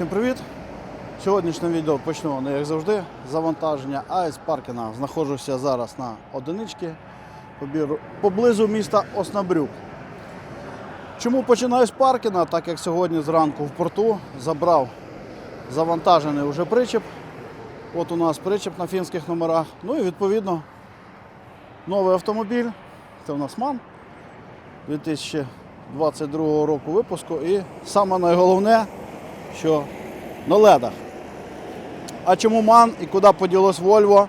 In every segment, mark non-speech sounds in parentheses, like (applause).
Всім привіт! Сьогоднішнє відео почну, не як завжди, завантаження АЕС Паркіна. Знаходжуся зараз на одиничці поблизу міста Оснабрюк. Чому починаю з Паркіна? Так як сьогодні зранку в порту забрав завантажений уже причеп. От у нас причеп на фінських номерах. Ну і відповідно новий автомобіль. Це у нас МАН 2022 року випуску. І саме найголовне, що на ледах. А чому ман і куди поділось Вольво?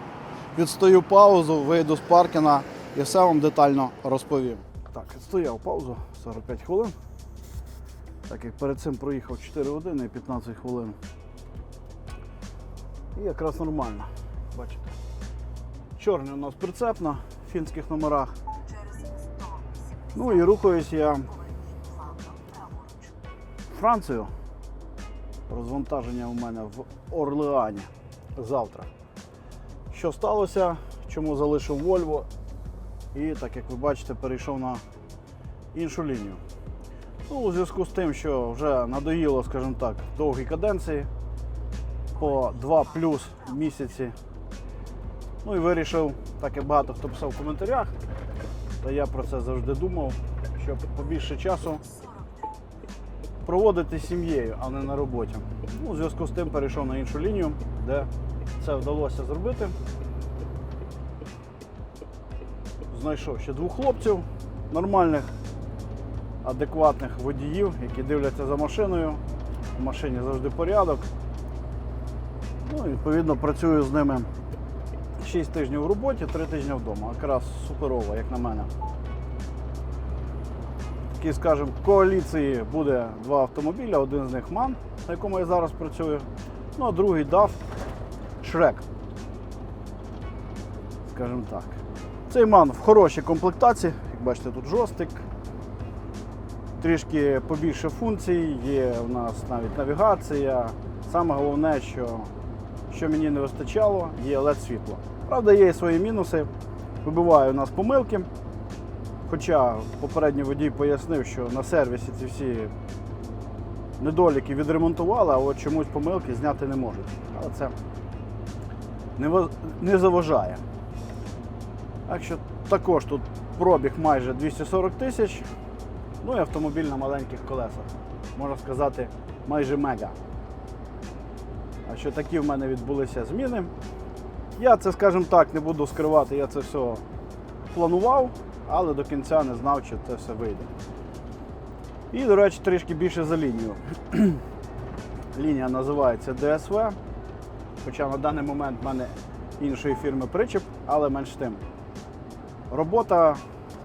Відстою паузу, вийду з паркіна і все вам детально розповім. Так, відстояв паузу 45 хвилин. Так як перед цим проїхав 4 години і 15 хвилин. І якраз нормально. Бачите. Чорний у нас прицеп на фінських номерах. Ну і рухаюсь я Францію. Розвантаження у мене в Орлеані завтра. Що сталося? Чому залишив Вольво? І так як ви бачите, перейшов на іншу лінію. Ну, у зв'язку з тим, що вже надоїло, скажімо так, довгі каденції по 2 плюс місяці. Ну і вирішив, так як багато хто писав в коментарях, та я про це завжди думав, щоб побільше часу проводити сім'єю, а не на роботі. Ну, у зв'язку з тим перейшов на іншу лінію, де це вдалося зробити. Знайшов ще двох хлопців, нормальних, адекватних водіїв, які дивляться за машиною. В машині завжди порядок. Ну, відповідно, працюю з ними 6 тижнів в роботі, 3 тижні вдома. Якраз суперово, як на мене такій, скажімо, коаліції буде два автомобіля, один з них МАН, на якому я зараз працюю, ну а другий DAF Шрек. Скажімо так. Цей МАН в хорошій комплектації, як бачите, тут жостик, трішки побільше функцій, є у нас навіть навігація. Саме головне, що, що мені не вистачало, є LED світло. Правда, є і свої мінуси. Вибиває у нас помилки. Хоча попередній водій пояснив, що на сервісі ці всі недоліки відремонтували, а от чомусь помилки зняти не можуть. Але це не, заважає. Так що також тут пробіг майже 240 тисяч. Ну і автомобіль на маленьких колесах. Можна сказати, майже мега. А що такі в мене відбулися зміни. Я це, скажімо так, не буду скривати, я це все планував, але до кінця не знав, чи це все вийде. І, до речі, трішки більше за лінію. (clears throat) Лінія називається DSV. Хоча на даний момент в мене іншої фірми причіп, але менш тим. Робота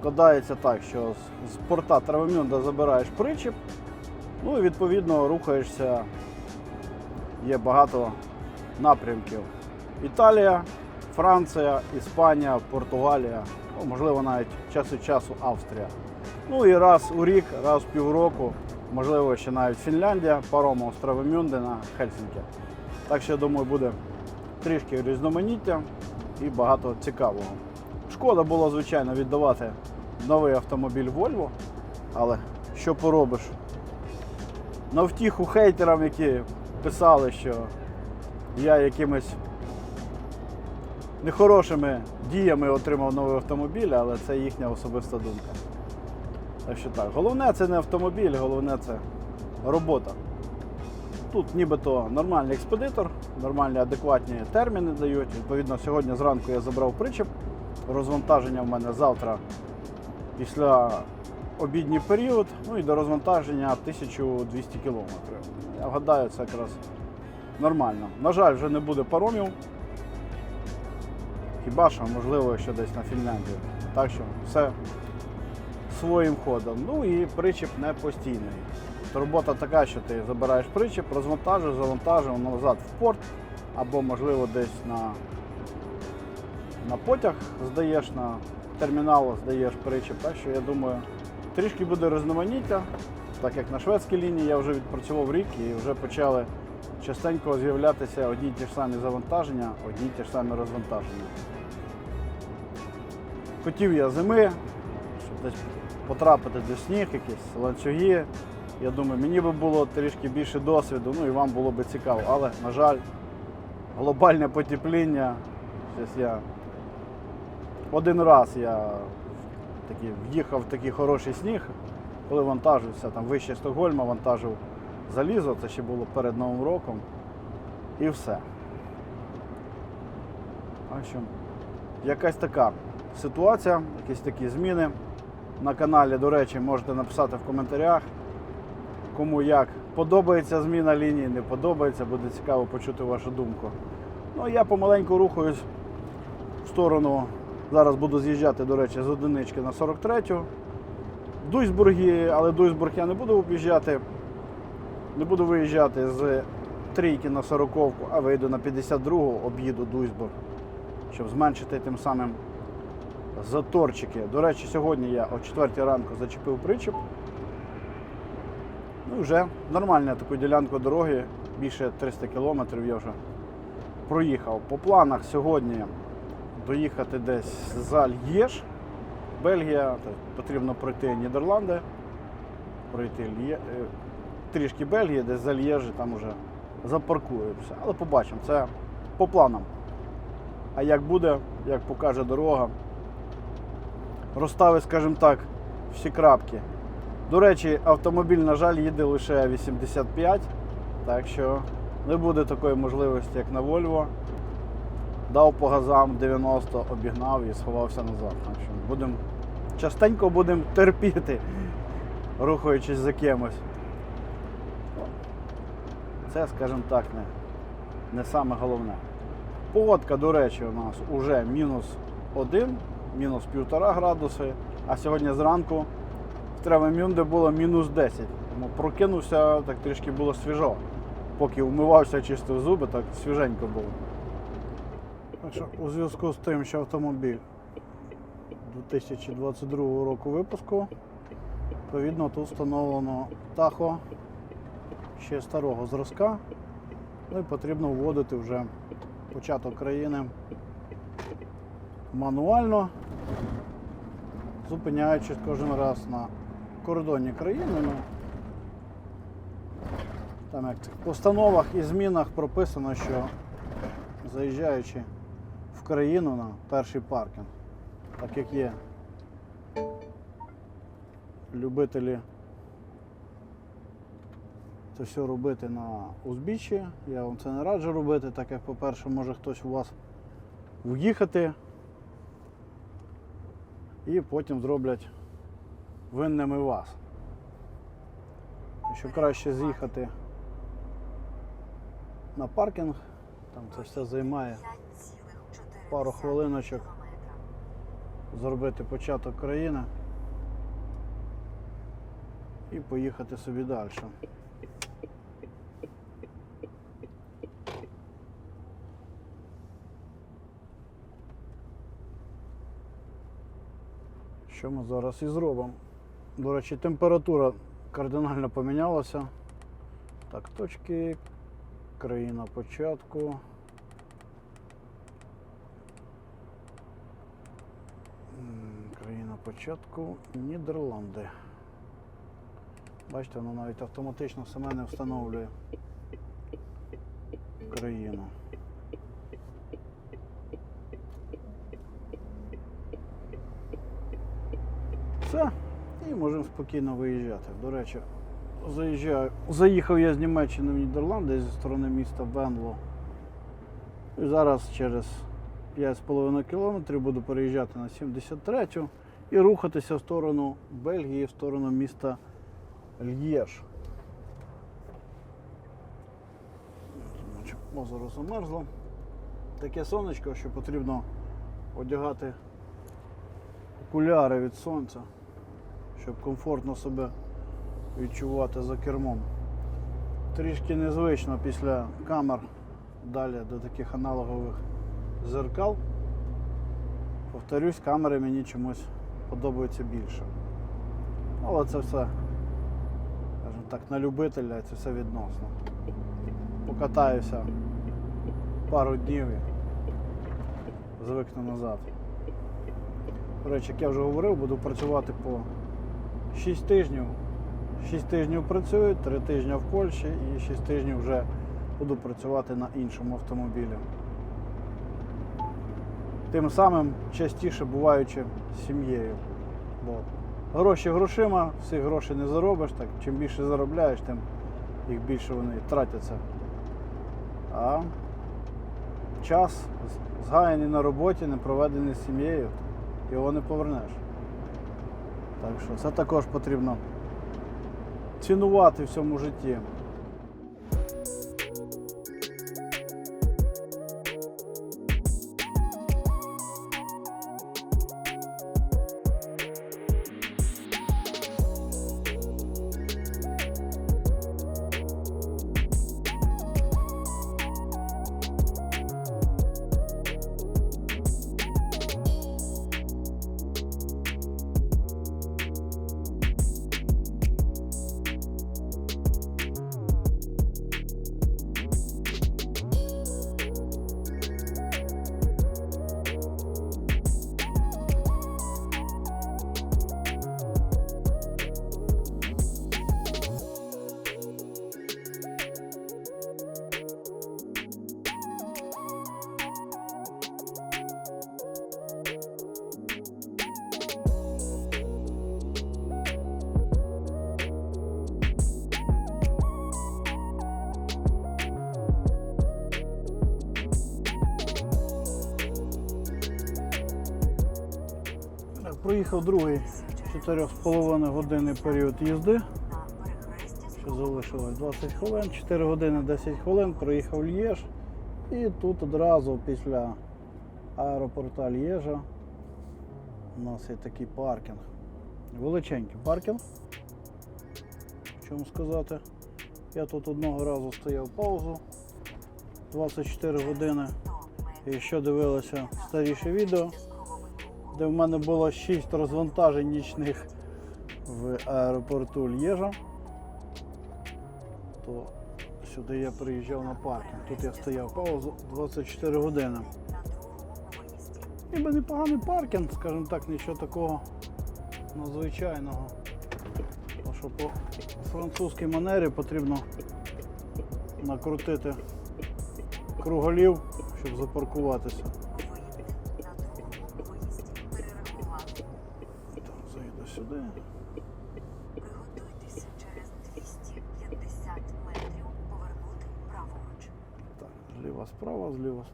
складається так, що з- порта Травомюнда забираєш причіп, ну і відповідно рухаєшся. Є багато напрямків. Італія, Франція, Іспанія, Португалія, ну, можливо, навіть час від часу Австрія. Ну і раз у рік, раз в півроку, можливо, ще навіть Фінляндія, паромом з Травемюнде на Хельсінки. Так що, я думаю, буде трішки різноманіття і багато цікавого. Шкода було, звичайно, віддавати новий автомобіль Volvo, але що поробиш? На втіху хейтерам, які писали, що я якимось нехорошими діями отримав новий автомобіль, але це їхня особиста думка. Так що так, головне це не автомобіль, головне це робота. Тут нібито нормальний експедитор, нормальні адекватні терміни дають. Відповідно, сьогодні зранку я забрав причеп. Розвантаження в мене завтра після обідній період, ну і до розвантаження 1200 кілометрів. Я гадаю, це якраз нормально. На жаль, вже не буде паромів. Хіба що, можливо, ще десь на Фінляндію. Так що все своїм ходом. Ну і причіп не постійний. Робота така, що ти забираєш причіп, розвантажуєш, завантажуєш назад в порт, або, можливо, десь на, на потяг здаєш, на термінал здаєш причіп. Так що я думаю, трішки буде різноманіття, так як на шведській лінії я вже відпрацював рік і вже почали частенько з'являтися одні й ті ж самі завантаження, одні й ті ж самі розвантаження. Хотів я зими, щоб десь потрапити до сніг, якісь ланцюги, Я думаю, мені би було трішки більше досвіду, ну і вам було би цікаво. Але, на жаль, глобальне потепління. Я один раз я такий, в'їхав в такий хороший сніг, коли вантажився там вище Стокгольма, вантажив залізо, це ще було перед Новим роком. І все. Так що, якась така ситуація, якісь такі зміни. На каналі, до речі, можете написати в коментарях, кому як подобається зміна лінії, не подобається, буде цікаво почути вашу думку. Ну, я помаленьку рухаюсь в сторону. Зараз буду з'їжджати, до речі, з одинички на 43-ю. В Дуйсбургі, але Дуйсбург я не буду об'їжджати. Не буду виїжджати з трійки на 40-ку, а вийду на 52-го, об'їду Дуйсбург, щоб зменшити тим самим заторчики. До речі, сьогодні я о 4 ранку зачепив причіп. Ну, і вже нормальна таку ділянку дороги, більше 300 кілометрів я вже проїхав. По планах сьогодні доїхати десь за Л'єш, Бельгія, потрібно пройти Нідерланди, пройти Л'є... е, трішки Бельгії, десь за Л'єжі, там вже запаркуємося. Але побачимо, це по планам. А як буде, як покаже дорога, розставить, скажімо так, всі крапки. До речі, автомобіль, на жаль, їде лише 85, так що не буде такої можливості, як на Volvo. Дав по газам 90, обігнав і сховався назад. Так що будем, частенько будемо терпіти, рухаючись за кимось. Це, скажімо так, не, не саме головне. Погодка, до речі, у нас уже мінус 1, мінус 1,5 градуси, а сьогодні зранку в Тревемюнде було мінус 10. Тому прокинувся, так трішки було свіжо. Поки вмивався, чистив зуби, так свіженько було. Так що у зв'язку з тим, що автомобіль 2022 року випуску, відповідно тут встановлено тахо ще старого зразка. Ну і потрібно вводити вже початок країни мануально, зупиняючись кожен раз на кордоні країни. Ну, там як в постановах і змінах прописано, що заїжджаючи в країну на перший паркінг, так як є любителі це все робити на узбіччі. Я вам це не раджу робити, так як, по-перше, може хтось у вас в'їхати і потім зроблять винними вас. Що краще з'їхати на паркінг, там це все займає пару хвилиночок зробити початок країни і поїхати собі далі. Що ми зараз і зробимо. До речі, температура кардинально помінялася. Так, точки, країна початку. Країна початку Нідерланди. Бачите, воно навіть автоматично саме не встановлює країну. Все, і можемо спокійно виїжджати. До речі, заїжджаю. Заїхав я з Німеччини в Нідерланди зі сторони міста Венло. І зараз через 5,5 кілометрів буду переїжджати на 73-ю і рухатися в сторону Бельгії, в сторону міста. Значить, Озеро замерзло. Таке сонечко, що потрібно одягати окуляри від сонця, щоб комфортно себе відчувати за кермом. Трішки незвично після камер далі до таких аналогових зеркал. Повторюсь, камери мені чомусь подобаються більше. Але це все, скажімо так, на любителя, це все відносно. Покатаюся пару днів і звикну назад. До речі, як я вже говорив, буду працювати по 6 тижнів. 6 тижнів працюю, 3 тижні в Польщі і 6 тижнів вже буду працювати на іншому автомобілі. Тим самим частіше буваючи з сім'єю. Бо гроші грошима, всіх грошей не заробиш, так чим більше заробляєш, тим їх більше вони тратяться. А час згаяний на роботі, не проведений з сім'єю, його не повернеш. Так що це також потрібно цінувати в цьому житті. Проїхав другий 4,5 години період їзди. Ще залишилось 20 хвилин, 4 години 10 хвилин, проїхав Лєж. І тут одразу після аеропорта Лєжа у нас є такий паркінг. Величенький паркінг. Чому сказати? Я тут одного разу стояв паузу 24 години. І ще дивилися старіше відео де в мене було 6 розвантажень нічних в аеропорту Лєжа, то сюди я приїжджав на паркінг. Тут я стояв паузу 24 години. Ніби непоганий паркінг, скажімо так, нічого такого надзвичайного. Тому що по французькій манері потрібно накрутити круголів, щоб запаркуватися.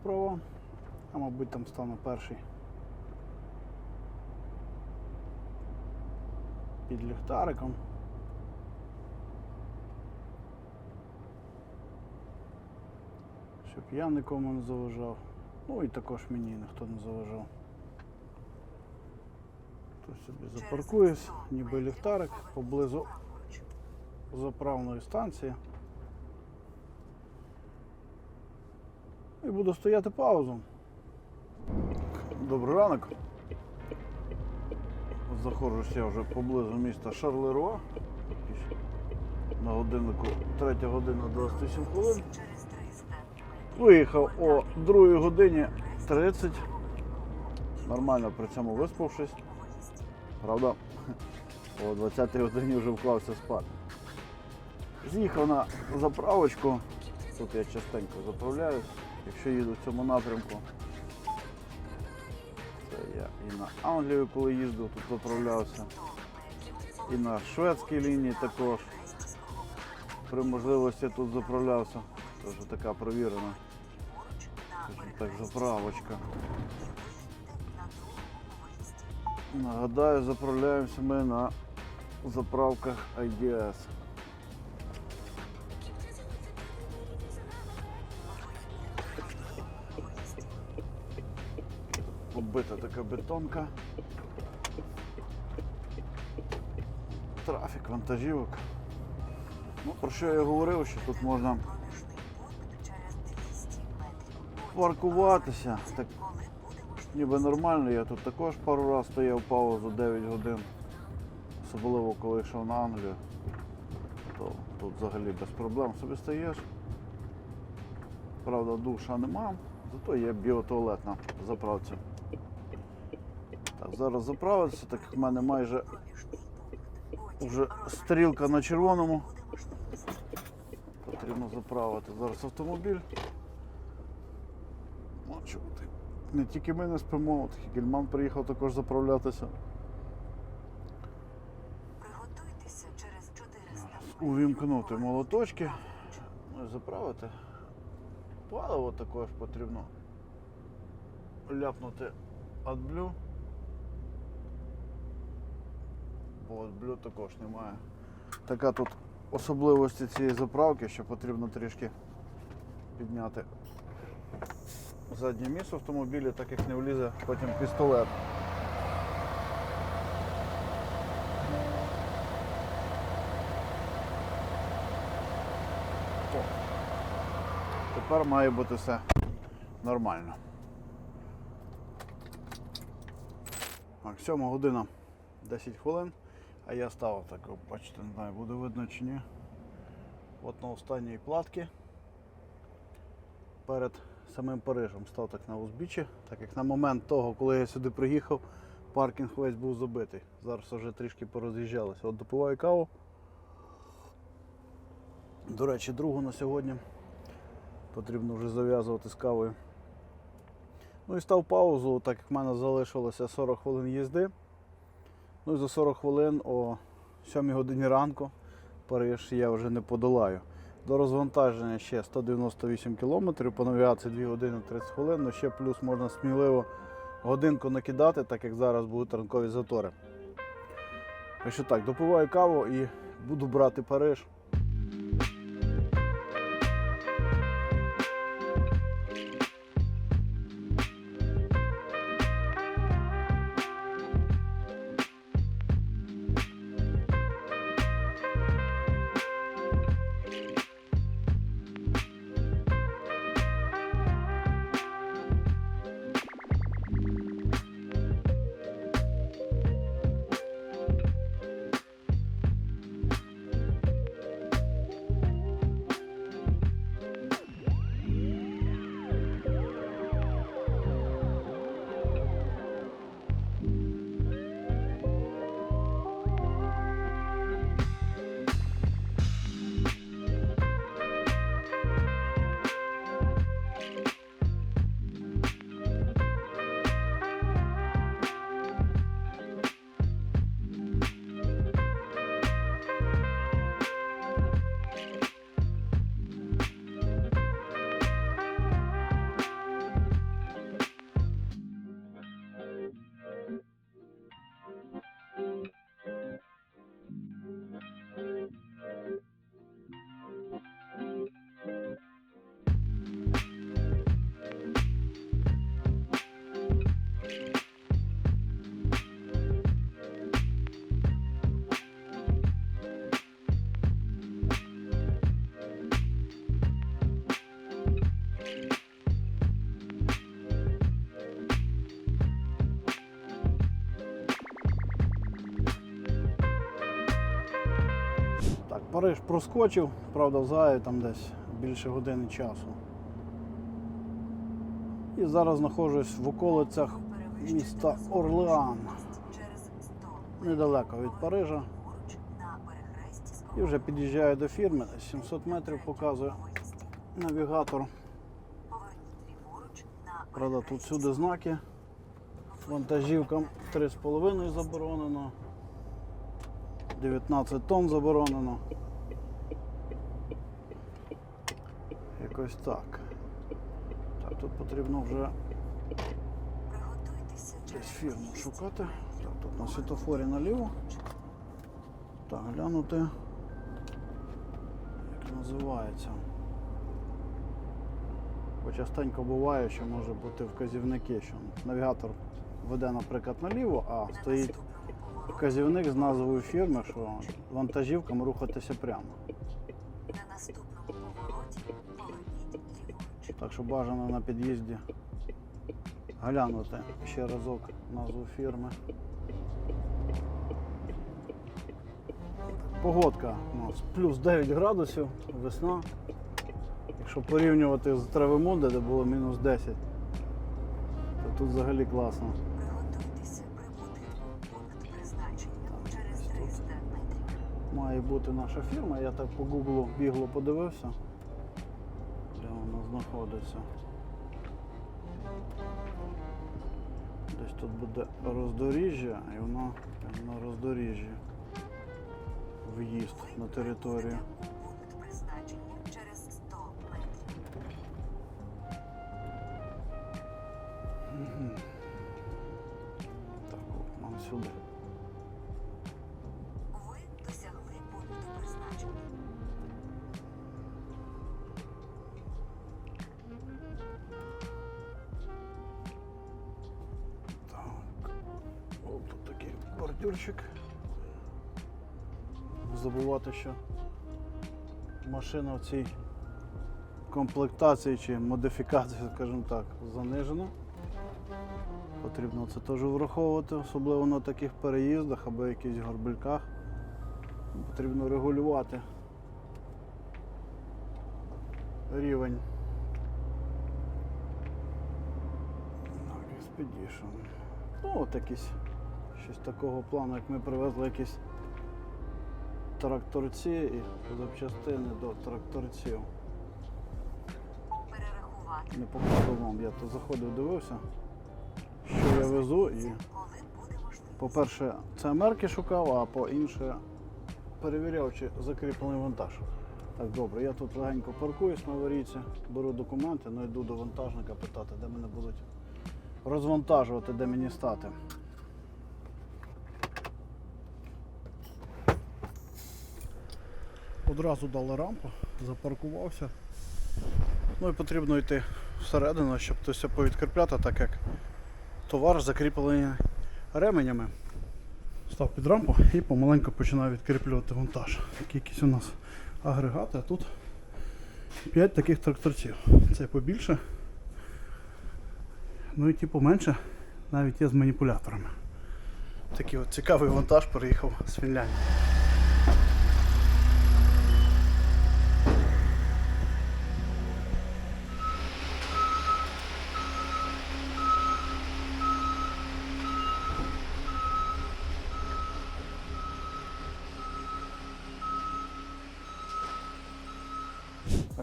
Справа. А мабуть там стану перший. Під ліхтариком. Щоб я нікому не заважав. Ну і також мені ніхто не заважав. Тут собі запаркуюсь, ніби ліхтарик поблизу заправної станції. І буду стояти паузу. Добрий ранок. Заходжусь я вже поблизу міста Шарлеруа. На годиннику 3 година 28 хвилин. Через 300 метрів. Виїхав о 2 годині 30. Нормально при цьому виспавшись. Правда, о 20 годині вже вклався спати. З'їхав на заправочку. Тут я частенько заправляюсь, якщо їду в цьому напрямку. Це я і на Англію, коли їздив, тут заправлявся. І на шведській лінії також. При можливості тут заправлявся. Це така провірена. Так, заправочка. Нагадаю, заправляємося ми на заправках IDS. Побита така бетонка. Трафік вантажівок. Ну, про що я говорив, що тут можна Конечний пункт через 200 метрів. паркуватися. Так ніби нормально, я тут також пару разів стояв паузу 9 годин. Особливо коли йшов на Англію, то тут взагалі без проблем собі стаєш. Правда, душа нема, зато є біотуалет на заправці. Зараз заправитися, так як в мене майже вже стрілка на червоному. Потрібно заправити зараз автомобіль. Не тільки ми не спимо, от Хігельман приїхав також заправлятися. Приготуйтеся через 400 Увімкнути молоточки. Ну і заправити. Паливо також потрібно. Ляпнути AdBlue. AdBlue також немає. Така тут особливості цієї заправки, що потрібно трішки підняти заднє місце в автомобілі, так як не влізе потім пістолет. Тепер має бути все нормально. Так, 7 година 10 хвилин, а я став так, о, бачите, не знаю, буде видно чи ні. От на останній платці перед самим Парижем став так на узбіччі, так як на момент того, коли я сюди приїхав, паркінг весь був забитий. Зараз вже трішки пороз'їжджалися. От допиваю каву. До речі, другу на сьогодні. Потрібно вже зав'язувати з кавою. Ну і став паузу, так як в мене залишилося 40 хвилин їзди. Ну і за 40 хвилин о 7 годині ранку Париж я вже не подолаю. До розвантаження ще 198 км, по навігації 2 години 30 хвилин, але ще плюс можна сміливо годинку накидати, так як зараз будуть ранкові затори. Так так, допиваю каву і буду брати Париж. Париж проскочив, правда, в Заї там десь більше години часу. І зараз знаходжусь в околицях міста Орлеан, недалеко від Парижа. І вже під'їжджаю до фірми, 700 метрів показує навігатор. Правда, тут всюди знаки. Вантажівкам 3,5 заборонено. 19 тонн заборонено. Якось так. Так, тут потрібно вже десь фірму шукати. Так, тут на світофорі наліво. Так, глянути. Як називається. Бо частенько буває, що може бути вказівники, що навігатор веде, наприклад, наліво, а стоїть вказівник з назвою фірми, що вантажівкам рухатися прямо. Так що бажано на під'їзді глянути ще разок назву фірми. Погодка у нас плюс 9 градусів, весна. Якщо порівнювати з Травимунде, де було мінус 10, то тут взагалі класно. Приготуйтеся прибути у пункт призначення через 300 метрів. має бути наша фірма. Я так по гуглу бігло подивився. Знаходиться? Десь тут буде роздоріжжя, і прямо на роздоріжжі. В'їзд на територію. У пункт призначення через 100 метрів. Так, от нам сюди. Бордюрчик. Забувати, що машина в цій комплектації чи модифікації, скажімо так, занижена. Потрібно це теж враховувати, особливо на таких переїздах або якихось горбельках. Потрібно регулювати рівень. Так. Ну, от якісь щось такого плану, як ми привезли якісь тракторці і запчастини до тракторців. Перерахувати. Не показував вам, я то заходив, дивився, що я везу і. По-перше, це мерки шукав, а по-інше, перевіряв, чи закріплений вантаж. Так, добре, я тут легенько паркуюсь на аварійці, беру документи, ну йду до вантажника питати, де мене будуть розвантажувати, де мені стати. Одразу дали рампу, запаркувався. Ну і потрібно йти всередину, щоб хтось повідкріпляти, так як товар закріплений ременями. Став під рампу і помаленьку починаю відкріплювати вантаж. Такі якісь у нас агрегати, а тут 5 таких тракторців. Це побільше. Ну і ті поменше, навіть є з маніпуляторами. Такий от цікавий вантаж приїхав з Фінляндії.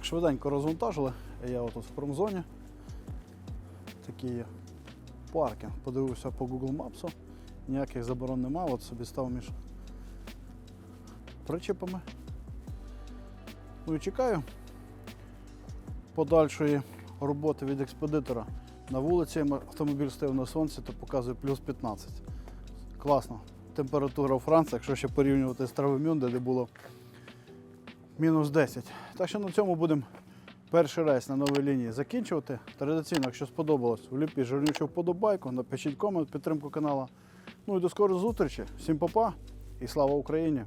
Швиденько розвантажили. Я отут в промзоні. Такий паркінг. Подивився по Google Maps. Ніяких заборон немає. От собі став між причепами. Ну і чекаю подальшої роботи від експедитора. На вулиці автомобіль стояв на сонці, то показує плюс 15. Класно. Температура у Франції, якщо ще порівнювати з Травемюнде, де було мінус 10. Так що на цьому будемо перший рейс на новій лінії закінчувати. Традиційно, якщо сподобалось, вліпіть жирнючу вподобайку, напишіть комент, підтримку каналу. Ну і до скорої зустрічі. Всім па-па і слава Україні!